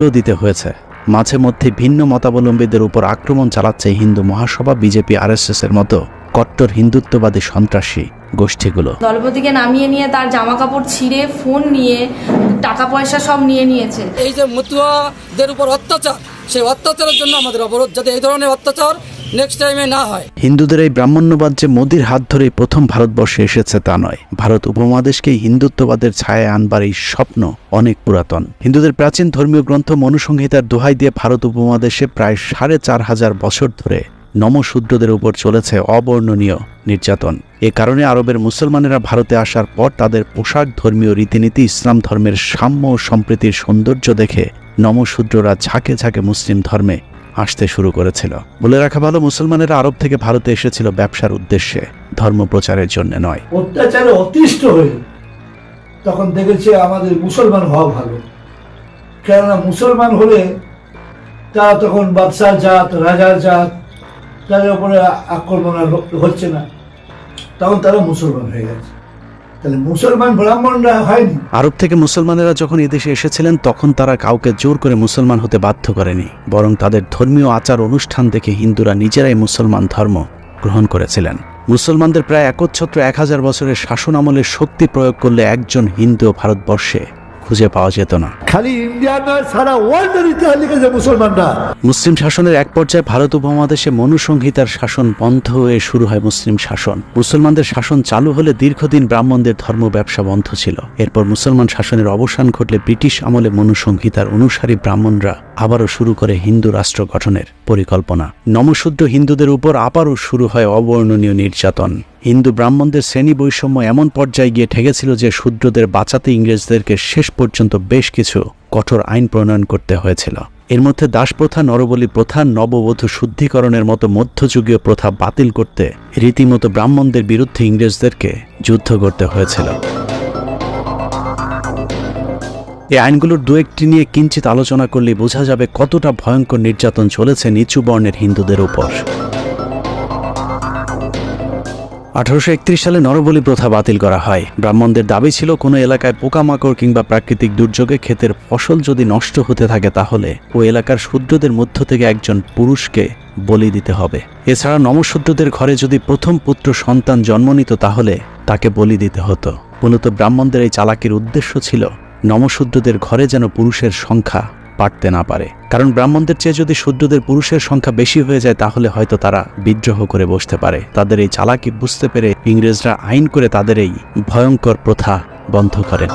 দিতে হয়েছে। মাঝে মধ্যে ভিন্ন মতাবলম্বীদের উপর আক্রমণ চালাচ্ছে হিন্দু মহাসভা বিজেপি আরএসএস এর মতো কট্টর হিন্দুত্ববাদী সন্ত্রাসী গোষ্ঠীগুলো। দলপতিকে নামিয়ে নিয়ে তার জামা কাপড় ছিঁড়ে ফোন নিয়ে টাকা পয়সা সব নিয়ে নিয়েছে। এই যে মতুয়াদের উপর অত্যাচার সেই অত্যাচারের জন্য আমাদের অবরোধ। যাতে এই ধরনের অত্যাচার নেক্সট টাইমে না হয়। হিন্দুদের এই ব্রাহ্মণ্যবাদ যে মোদির হাত ধরেই প্রথম ভারতবর্ষে এসেছে তা নয়। ভারত উপমহাদেশকে হিন্দুত্ববাদের ছায়ায় আনবার এই স্বপ্ন অনেক পুরাতন। হিন্দুদের প্রাচীন ধর্মীয় গ্রন্থ মনুসংহিতার দোহাই দিয়ে ভারত উপমহাদেশে প্রায় সাড়ে চার হাজার বছর ধরে নমশূদ্রদের উপর চলেছে অবর্ণনীয় নির্যাতন। এ কারণে আরবের মুসলমানেরা ভারতে আসার পর তাদের পোশাক ধর্মীয় রীতিনীতি, ইসলাম ধর্মের সাম্য ও সম্প্রীতির সৌন্দর্য দেখে নমশূদ্ররা ঝাঁকে ঝাঁকে মুসলিম ধর্মে আসতে শুরু করেছিল। বলে রাখা ভালো, মুসলমানেরা আরব থেকে ভারতে এসেছিল ব্যবসার উদ্দেশ্যে, ধর্ম প্রচারের জন্য নয়। অত্যাচারে অতিষ্ঠ হয়ে তখন দেখেছে আমাদের মুসলমান হওয়া ভালো। কেননা মুসলমান হলে তারা তখন বাদশাহ জাত, রাজার জাত, তাদের উপরে আক্রমণ হচ্ছে না। তখন তারা মুসলমান হয়ে গেছে। আরব থেকে মুসলমানেরা যখন এদেশে এসেছিলেন, তখন তারা কাউকে জোর করে মুসলমান হতে বাধ্য করেনি, বরং তাদের ধর্মীয় আচার অনুষ্ঠান দেখে হিন্দুরা নিজেরাই মুসলমান ধর্ম গ্রহণ করেছিলেন। মুসলমানদের প্রায় একচ্ছত্র এক হাজার বছরের শাসন আমলে শক্তি প্রয়োগ করলে একজন হিন্দু ভারতবর্ষে খুঁজে পাওয়া যেত না। খালি ইন্ডিয়া নয় সারা ওয়ার্ল্ডের ইতিহাস লিখেছে মুসলমানরা। মুসলিম শাসনের এক পর্যায়ে ভারত উপমহাদেশে মনুসংহিতার শাসন বন্ধ হয়ে শুরু হয় মুসলিম শাসন। মুসলমানদের শাসন চালু হলে দীর্ঘদিন ব্রাহ্মণদের ধর্ম ব্যবসা বন্ধ ছিল। এরপর মুসলমান শাসনের অবসান ঘটলে ব্রিটিশ আমলে মনুসংহিতার অনুসারী ব্রাহ্মণরা আবারও শুরু করে হিন্দু রাষ্ট্র গঠনের পরিকল্পনা। নমশূদ্র হিন্দুদের উপর আবারও শুরু হয় অবর্ণনীয় নির্যাতন। হিন্দু ব্রাহ্মণদের শ্রেণি বৈষম্য এমন পর্যায়ে গিয়ে ঠেকেছিল যে শূদ্রদের বাঁচাতে ইংরেজদেরকে শেষ পর্যন্ত বেশ কিছু কঠোর আইন প্রণয়ন করতে হয়েছিল। এর মধ্যে দাসপ্রথা, নরবলি প্রথা, নববধূ শুদ্ধিকরণের মতো মধ্যযুগীয় প্রথা বাতিল করতে রীতিমতো ব্রাহ্মণদের বিরুদ্ধে ইংরেজদেরকে যুদ্ধ করতে হয়েছিল। এই আইনগুলোর দু একটি নিয়ে কিঞ্চিত আলোচনা করলে বোঝা যাবে কতটা ভয়ঙ্কর নির্যাতন চলেছে নিচু বর্ণের হিন্দুদের উপর। আঠারোশো একত্রিশ সালে নরবলি প্রথা বাতিল করা হয়। ব্রাহ্মণদের দাবি ছিল, কোনো এলাকায় পোকামাকড় কিংবা প্রাকৃতিক দুর্যোগে ক্ষেতের ফসল যদি নষ্ট হতে থাকে তাহলে ও এলাকার শূদ্রদের মধ্য থেকে একজন পুরুষকে বলি দিতে হবে। এছাড়া নমশূদ্রদের ঘরে যদি প্রথম পুত্র সন্তান জন্ম নিত তাহলে তাকে বলি দিতে হতো। মূলত ব্রাহ্মণদের এই চালাকির উদ্দেশ্য ছিল, নমশূদ্রদের ঘরে যেন পুরুষের সংখ্যা পারতে না পারে। কারণ ব্রাহ্মণদের চেয়ে যদি শূদ্রদের পুরুষের সংখ্যা বেশি হয়ে যায়, তাহলে হয়তো তারা বিদ্রোহ করে বসতে পারে। তাদের এই চালাকি বুঝতে পেরে ইংরেজরা আইন করে তাদের এই ভয়ঙ্কর প্রথা বন্ধ করেন।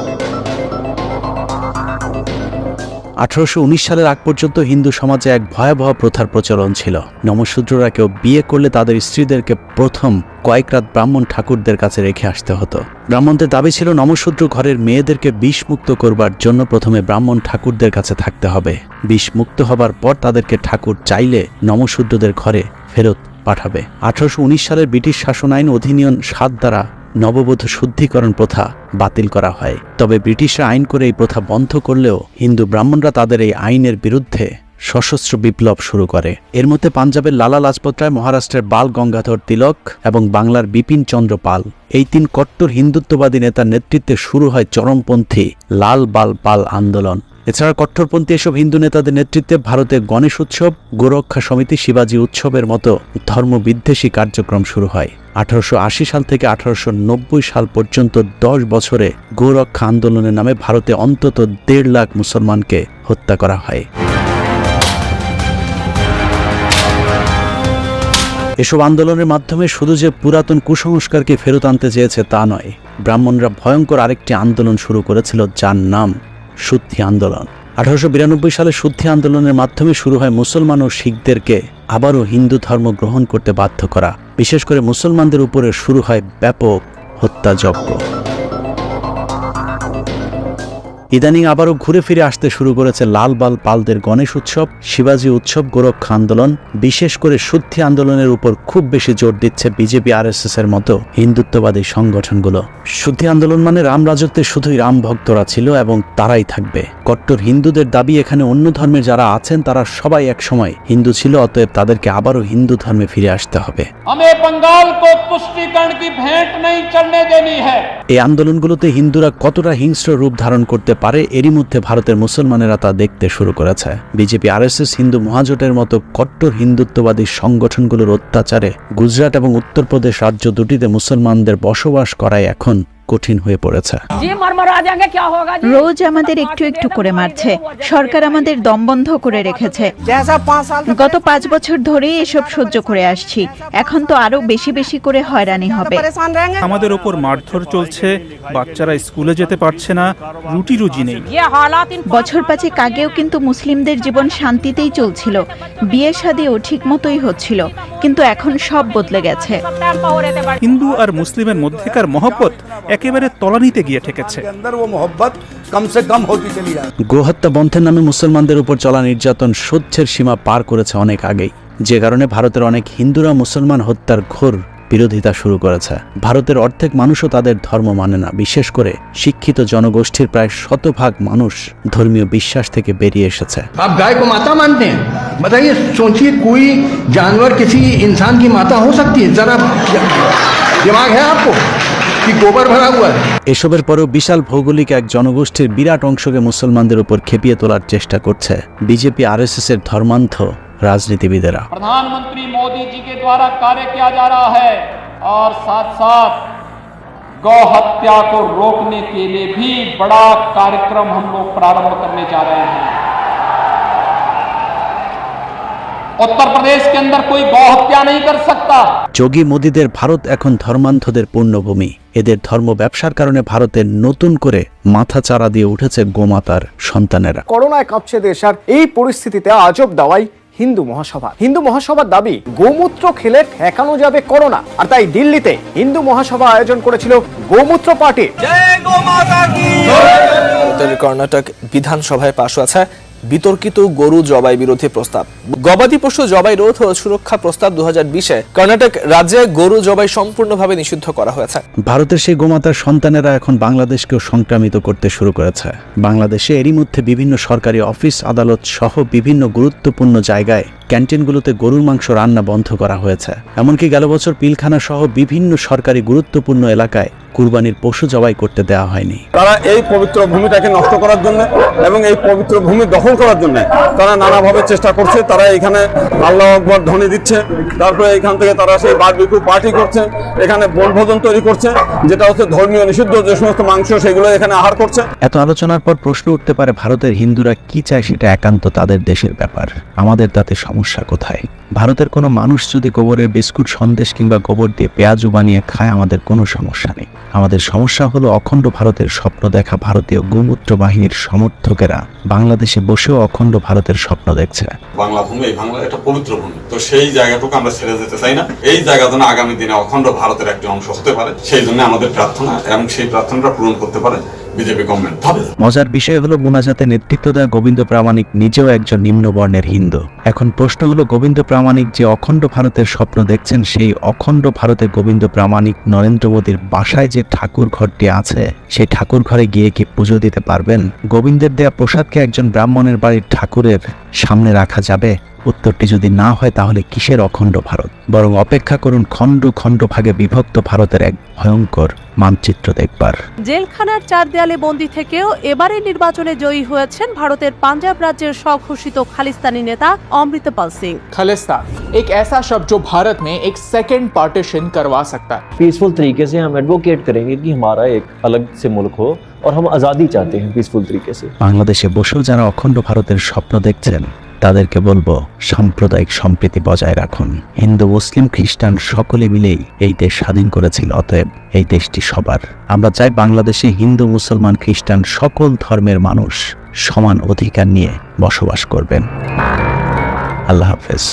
আঠারোশো উনিশ সালের আগ পর্যন্ত হিন্দু সমাজে এক ভয়াবহ প্রথার প্রচলন ছিল। নমশূদ্ররা কেউ বিয়ে করলে তাদের স্ত্রীদেরকে প্রথম কয়েক রাত ব্রাহ্মণ ঠাকুরদের কাছে রেখে আসতে হতো। ব্রাহ্মণদের দাবি ছিল নমশূদ্র ঘরের মেয়েদেরকে বিষমুক্ত করবার জন্য প্রথমে ব্রাহ্মণ ঠাকুরদের কাছে থাকতে হবে। বিষমুক্ত হবার পর তাদেরকে ঠাকুর চাইলে নমশূদ্রদের ঘরে ফেরত পাঠাবে। আঠারোশো উনিশ সালের ব্রিটিশ শাসন আইন অধিনিয়ম সাত দ্বারা নববধূ শুদ্ধিকরণ প্রথা বাতিল করা হয়। তবে ব্রিটিশরা আইন করে এই প্রথা বন্ধ করলেও হিন্দু ব্রাহ্মণরা তাদের এই আইনের বিরুদ্ধে সশস্ত্র বিপ্লব শুরু করে। এর মধ্যে পাঞ্জাবের লালা লাজপত রায় মহারাষ্ট্রের বাল গঙ্গাধর তিলক এবং বাংলার বিপিন চন্দ্র পাল। এই তিন কট্টর হিন্দুত্ববাদী নেতার নেতৃত্বে শুরু হয় চরমপন্থী লাল বাল পাল আন্দোলন। এছাড়া কট্টরপন্থী এসব হিন্দু নেতাদের নেতৃত্বে ভারতে গণেশ উৎসব, গোরক্ষা সমিতি, শিবাজী উৎসবের মতো ধর্মবিদ্বেষী কার্যক্রম শুরু হয়। আঠারোশো আশি সাল থেকে আঠারোশো নব্বই সাল পর্যন্ত দশ বছরে গোরক্ষা আন্দোলনের নামে ভারতে অন্তত দেড় লাখ মুসলমানকে হত্যা করা হয়। এসব আন্দোলনের মাধ্যমে শুধু যে পুরাতন কুসংস্কারকে ফেরত আনতে চেয়েছে তা নয়, ব্রাহ্মণরা ভয়ঙ্কর আরেকটি আন্দোলন শুরু করেছিল যার নাম শুদ্ধি আন্দোলন। আঠারোশো বিরানব্বই সালে শুদ্ধি আন্দোলনের মাধ্যমে শুরু হয় মুসলমান ও শিখদেরকে আবারও হিন্দু ধর্ম গ্রহণ করতে বাধ্য করা বিশেষ করে মুসলমানদের উপরে শুরু হয় ব্যাপক হত্যাযজ্ঞ। ইদানিং আবারও ঘুরে ফিরে আসতে শুরু করেছে লালবাল পালদের গণেশ উৎসব শিবাজি উৎসব গোরক্ষা আন্দোলন বিশেষ করে শুদ্ধি আন্দোলনের উপর খুব বেশি জোর দিচ্ছে বিজেপি আর এস এর মতো হিন্দুত্ববাদী সংগঠনগুলো। শুদ্ধি আন্দোলন মানে রাম রাজত্বে শুধুই রাম ভক্তরা ছিল এবং তারাই থাকবে। কট্টর হিন্দুদের দাবি এখানে অন্য ধর্মের যারা আছেন তারা সবাই এক সময় হিন্দু ছিল অতএব তাদেরকে আবারও হিন্দু ধর্মে ফিরে আসতে হবে। এই আন্দোলনগুলোতে হিন্দুরা কতটা হিংস্র রূপ ধারণ করতে পারে, এরই মধ্যে ভারতের মুসলমানেরা তা দেখতে শুরু করেছে। বিজেপি, আরএসএস, হিন্দু মহাজোটের মতো কট্টর হিন্দুত্ববাদী সংগঠনগুলোর অত্যাচারে গুজরাট এবং উত্তরপ্রদেশ রাজ্য দুটিতে মুসলমানদের বসবাস করায় এখন কঠিন হয়ে পড়েছে। রোজ আমাদের একটু একটু করে মারছে। সরকার আমাদের দম বন্ধ করে রেখেছে। গত পাঁচ বছর ধরে এসব সহ্য করে আসছি। এখন তো আরও বেশি বেশি করে হয়রানি হবে। আমাদের ওপর মারধর চলছে। বাচ্চারা স্কুলে যেতে পারছে না। রুটি রুজি নেই। বছর পাঁচেক আগেও কিন্তু মুসলিমদের জীবন শান্তিতেই চলছিল। বিয়ে শাদিও ঠিক মতোই হচ্ছিল। কিন্তু এখন সব বদলে গেছে। হিন্দু আর মুসলিমের মধ্যেকার মহব্বত একেবারে তলানিতে গিয়ে ঠেকেছে अंदर वो मोहब्बत कम से कम होती चली जा रही है গোহত্যা বন্ধের নামে মুসলমানদের উপর চলা নির্যাতন সহ্যের সীমা পার করেছে অনেক আগেই যে কারণে ভারতের অনেক হিন্দুরা মুসলমান হত্যার ঘোর বিরোধিতা শুরু করেছে ভারতের অর্ধেক মানুষও তাদের ধর্ম মানে না বিশেষ করে শিক্ষিত জনগোষ্ঠীর প্রায় শতভাগ মানুষ ধর্মীয় বিশ্বাস থেকে বেরিয়ে এসেছে आप गाय को माता मानते हैं बताइए सोचिए कोई जानवर किसी इंसान की माता हो सकती है जरा दिमाग है आपको कि गोबर भरा हुआ है এসবের পরেও বিশাল ভৌগোলিক এক জনগোষ্ঠীর বিরাট অংশকে মুসলমানদের উপর খেপিয়ে তোলার চেষ্টা করছে বিজেপি আরএসএস এর ধর্মান্ধ রাজনীতিবিদেরা प्रधानमंत्री मोदी जी के द्वारा कार्य किया जा रहा है और साथ साथ गौ हत्या को रोकने के लिए भी बड़ा कार्यक्रम हम लोग प्रारंभ करने जा रहे हैं उत्तर प्रदेश के अंदर कोई गौ हत्या नहीं कर सकता যোগী মোদীদের ভারত এখন ধর্মান্ধদের পূর্ণভূমি এদের ধর্ম ব্যবসার কারণে ভারতের নতুন করে মাথা চারা দিয়ে উঠেছে গোমাতার সন্তানেরা করোনায় কাঁপছে দেশ আর এই পরিস্থিতিতে আজব দাওয়াই হিন্দু মহাসভা হিন্দু মহাসভার দাবি গোমূত্র খেলে ঠেকানো যাবে করোনা আর তাই দিল্লিতে হিন্দু মহাসভা আয়োজন করেছিল গোমূত্র পার্টি উত্তরের কর্ণাটক বিধানসভায় পাশ আছে বিতর্কিত গরু জবাই বিরোধী প্রস্তাব। গবাদি পশু জবাই রোধ ও সুরক্ষা প্রস্তাব দু হাজার বিশে কর্ণাটক রাজ্যে গরু জবাই সম্পূর্ণভাবে নিষিদ্ধ করা হয়েছে। ভারতের সেই গোমাতার সন্তানেরা এখন বাংলাদেশকেও সংক্রামিত করতে শুরু করেছে। বাংলাদেশে এরই মধ্যে বিভিন্ন সরকারি অফিস, আদালত সহ বিভিন্ন গুরুত্বপূর্ণ জায়গায় ক্যান্টিনগুলোতে গরুর মাংস রান্না বন্ধ করা হয়েছে। এমনকি গেল বছর পিলখানা সহ বিভিন্ন সরকারি গুরুত্বপূর্ণ এলাকায় কুরবানির পশু জবাই করতে দেওয়া হয়নি। তারা এই পবিত্র ভূমিটাকে নষ্ট করার জন্য এবং এই পবিত্র ভূমি দখল করার জন্য তারা নানাভাবে চেষ্টা করছে। তারা এখানে আল্লাহ আকবর ধ্বনি দিচ্ছে। তারপরে এখান থেকে তারা সেই বারবিকু পার্টি করছে। এখানে বনভোজন তৈরি করছে যেটা হচ্ছে ধর্মীয় নিষিদ্ধ যে সমস্ত মাংস সেগুলো এখানে আহার করছে। এত আলোচনার পর প্রশ্ন উঠতে পারে ভারতের হিন্দুরা কি চায় সেটা একান্ত তাদের দেশের ব্যাপার। আমাদের তাতে সমস্যা কোথায়? ভারতের কোনো মানুষ যদি গোবরের বিস্কুট, সন্দেশ কিংবা গোবর দিয়ে পেঁয়াজু বানিয়ে খায়, আমাদের কোনো সমস্যা নেই। আমাদের সমস্যা হলো অখণ্ড ভারতের স্বপ্ন দেখা ভারতীয় গোমূত্র বাহিনীর সমর্থকেরা। বাংলাদেশে বসেও অখণ্ড ভারতের স্বপ্ন দেখছে। বাংলা ভূমি বাংলা একটা পবিত্র ভূমি। তো সেই জায়গাটুকু আমরা ছেড়ে যেতে চাই না। এই জায়গা যেন আগামী দিনে অখণ্ড ভারতের একটি অংশ হতে পারে, সেই জন্য আমাদের প্রার্থনা এবং সেই প্রার্থনাটা পূরণ করতে পারে। বিজেপি গভর্নমেন্ট মজার বিষয় হলো মোনাজাতে নেতৃত্ব দেওয়া গোবিন্দ প্রামাণিক নিজেও একজন নিম্নবর্ণের হিন্দু। এখন প্রশ্ন হলো গোবিন্দ প্রামাণিক যে অখণ্ড ভারতের স্বপ্ন দেখছেন, সেই অখণ্ড ভারতে গোবিন্দ প্রামাণিক নরেন্দ্র মোদীর বাসায় যে ঠাকুর ঘরটি আছে, সেই ঠাকুর ঘরে গিয়ে কি পুজো দিতে পারবেন? গোবিন্দের দেয়া প্রসাদকে একজন ব্রাহ্মণের বাড়ির ঠাকুরের সামনে রাখা যাবে? উত্তরটি যদি না হয় তাহলে কিসের অখণ্ড ভারত বরং অপেক্ষা করুন খণ্ড খণ্ড ভাগে বিভক্ত ভারতের এক ভয়ঙ্কর মানচিত্র দেখবার জেলখানার চার দেয়ালে বন্দি থেকেও এবারের নির্বাচনে জয়ী হয়েছেন ভারতের পাঞ্জাব রাজ্যের স্বঘোষিত খালিস্তানি নেতা অমৃতপাল সিং खालिस्तान एक ऐसा शब्द जो भारत में एक सेकेंड पार्टीशन करवा सकता है पीसफुल तरीके से हम एडवोकेट करेंगे कि हमारा एक अलग से मुल्क हो और हम आज़ादी चाहते हैं पीसफुल तरीके से বাংলাদেশে বসেও যারা অখণ্ড ভারতের স্বপ্ন দেখছেন তাদেরকে বলব, সাম্প্রদায়িক সম্প্রীতি বজায় রাখুন। হিন্দু, মুসলিম, খ্রিস্টান সকলে মিলেই এই দেশ স্বাধীন করেছিল, অতএব এই দেশটি সবার। আমরা চাই বাংলাদেশে হিন্দু, মুসলমান, খ্রিস্টান সকল ধর্মের মানুষ সমান অধিকার নিয়ে বসবাস করবেন। আল্লাহ হাফেজ।